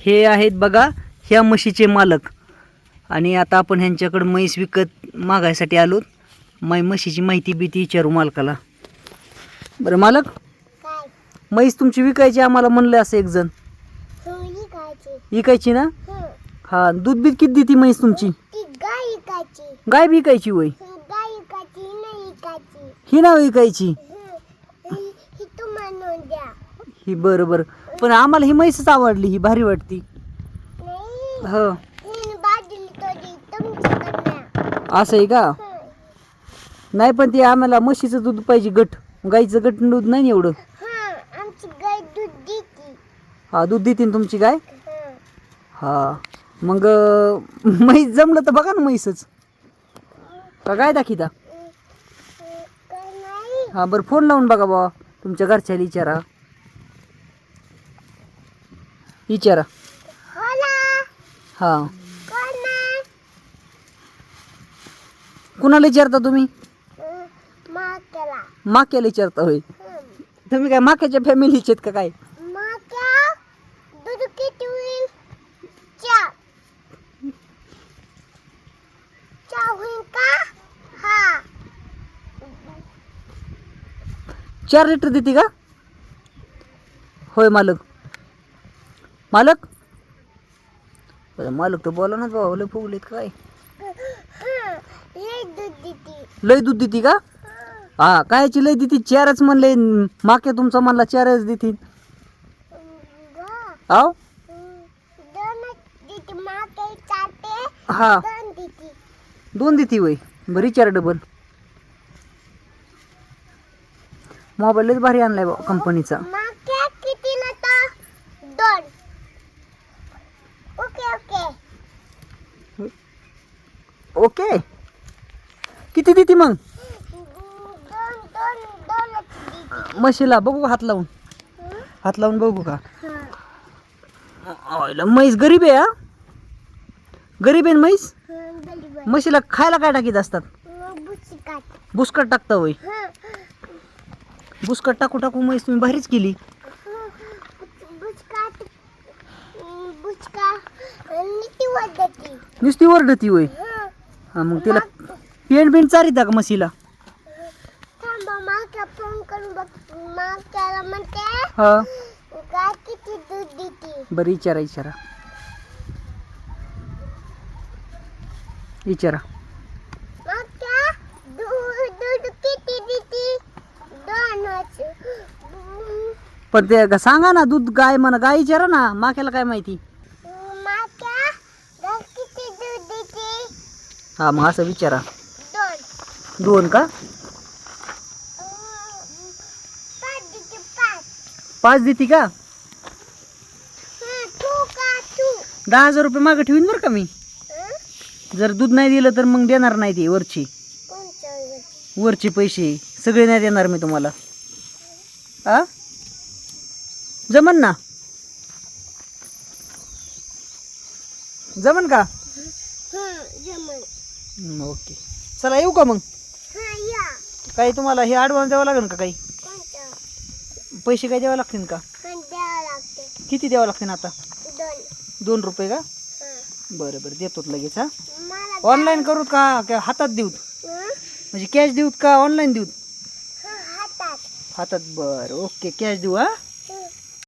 हे आहेत बघा ह्या म्हशीचे मालक. आणि आता आपण ह्यांच्याकडं म्हैस विकत मागायसाठी आलो. मै म्हशीची माहिती बिती विचारू मालकाला. बरं मालक? म्हैस तुमची विकायची आम्हाला म्हणलं असं एक जण. खायची विकायची. ना? हं. हा दूध बीत किती देते म्हैस तुमची? ती गाय विकायची. वय? ही ना विकायची हं. ही ही ही बरं बरं. पण आम्हाला ही म्हैसच आवडली ही भारी वाटती. हो. असं आहे का. नाही पण ते आम्हाला म्हशीचं दूध पाहिजे गट गाईचं गट दूध नाही एवढं. हं. दूध देते. हा तुमची गाय? हं. मग म्हैस जमलं तर बघा ना म्हैसच. का गाय दाखिता? हं. काय बरं फोन लावून बघा बाबा तुमच्या घरच्याला विचारा. विचारा. हा? कुणाला विचारता तुम्ही. माक्याला. विचारता होय. तुम्ही काय माक्याच्या फॅमिलीचे का काय? हा. चार लिटर देते का? होय मालक. मालक? मालक तर बोला ना बाबा लय फुगलेत काय? हं. लय दूध देते का? हं. हा कायची लय देते? चारच म्हणले माके तुमचा म्हणला चारच देते. ग. आव? हं. हा. दोन देते. दोन देते वय. बरी चार डबल. मोबाईल लयच भारी आणलाय बा कंपनीचा माक्या कितीला तर दोन ओके ओके ओके किती देते मग म्हशीला बघू हात लावून? हात लावून बघू का म्हैस गरीब आहे हा गरीब आहे म्हैस. म्हशीला खायला काय टाकीत असतात. बुसकट टाकता होय. बुसकट टाकू टाकू म्हैस तुम्ही भारीच केली. नुसती ओरडती होय हं. मग तिला पेंट बिंट चारिता का म्हशीला. थांबा माका फोन करून बघ माक्याला म्हणते हा. गाय किती दूध देते. बरं विचारा विचारा विचारा दूध दूध किती देते? दोनच. पण ते ग- सांगा ना दूध गाय म्हणा गाय विचारा ना माक्याला काय माहिती माक्या गाय किती दूध देते हा मग असं विचारा. दोन का? पाच देते का? दहा हजार रुपये मागं ठेवीन बरं का मी. जर दूध नाही दिलं तर मग देणार नाही ती वरची. वरचे पैसे. सगळे नाही देणार मी तुम्हाला. आ? जमन ना? जमन का? जमन. ओके. चला येऊ का मग? हं, या. काही तुम्हाला हे ॲडव्हान्स द्यावं लागेल का काही? पैसे काही द्यावं लागतील का? किती द्यावं लागतील आता? दोन. रुपये का. बरं बरं देतो लगेच हा. ऑनलाईन करू का? का हातात देऊत? म्हणजे कॅश देऊत का ऑनलाईन देऊत? हातात. बरं ओके कॅश देऊ हा.